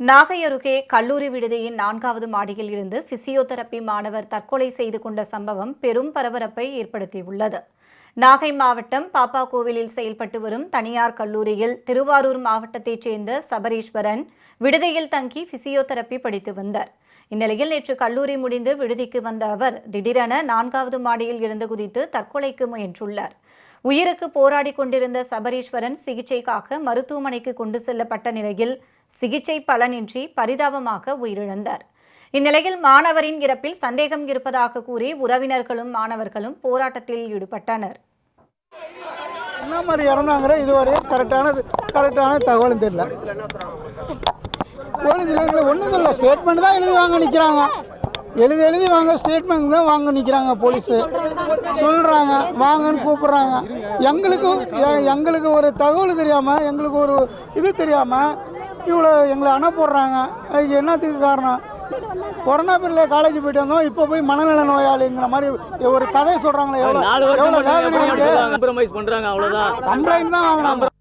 நாகை அருகே கல்லூரி விடுதியின் நான்காவது மாடியில் இருந்து பிசியோதெரபி மாணவர் தற்கொலை செய்து கொண்ட சம்பவம் பெரும் பரபரப்பை ஏற்படுத்தியுள்ளது. நாகை மாவட்டம் பாப்பாக்கோவிலில் செயல்பட்டு வரும் தனியார் கல்லூரியில் திருவாரூர் மாவட்டத்தைச் சேர்ந்த சபரீஸ்வரன் விடுதியில் தங்கி பிசியோதெரபி படித்து வந்தார். இந்நிலையில் நேற்று கல்லூரி முடிந்து விடுதிக்கு வந்த அவர் திடீரென நான்காவது மாடியில் இருந்து குதித்து தற்கொலைக்கு முயன்றுள்ளார். உயிருக்கு போராடி கொண்டிருந்த சபரீஸ்வரன் சிகிச்சைக்காக மருத்துவமனைக்கு கொண்டு செல்லப்பட்ட நிலையில் சிகிச்சை பலனின்றி பரிதாபமாக உயிரிழந்தார். இந்நிலையில் மாணவரின் இறப்பில் சந்தேகம் இருப்பதாக கூறி உறவினர்களும் மாணவர்களும் போராட்டத்தில் ஈடுபட்டனர். என்ன மாதிரி இறந்தாங்கிற இதுவரையும் கரெக்டான கரெக்டான தகவலும் தெரியல. போலீஸ் ஒன்றும் இல்லை ஸ்டேட்மெண்ட் தான் எழுதி வாங்க நிற்கிறாங்க எழுதி எழுதி வாங்க ஸ்டேட்மெண்ட் தான் வாங்க நிற்கிறாங்க போலீஸு. சொல்கிறாங்க வாங்கன்னு கூப்பிட்றாங்க. எங்களுக்கு எங்களுக்கு ஒரு தகவல் தெரியாமல் எங்களுக்கு ஒரு இது தெரியாமல் இவ்வளோ எங்களை அனுப்பிடுறாங்க அதுக்கு என்னத்துக்கு காரணம்? கொரோனா பீரியடில் காலேஜ் போயிட்டு வந்தோம். இப்போ போய் மனநல நோயாளிங்கிற மாதிரி ஒரு கதை சொல்கிறாங்களே எவ்வளோ எவ்வளோ வேதனை காம்ப்ரமைஸ் பண்றாங்க அவ்வளவுதான். கம்ப்ளைண்ட் தான் வாங்கினாங்க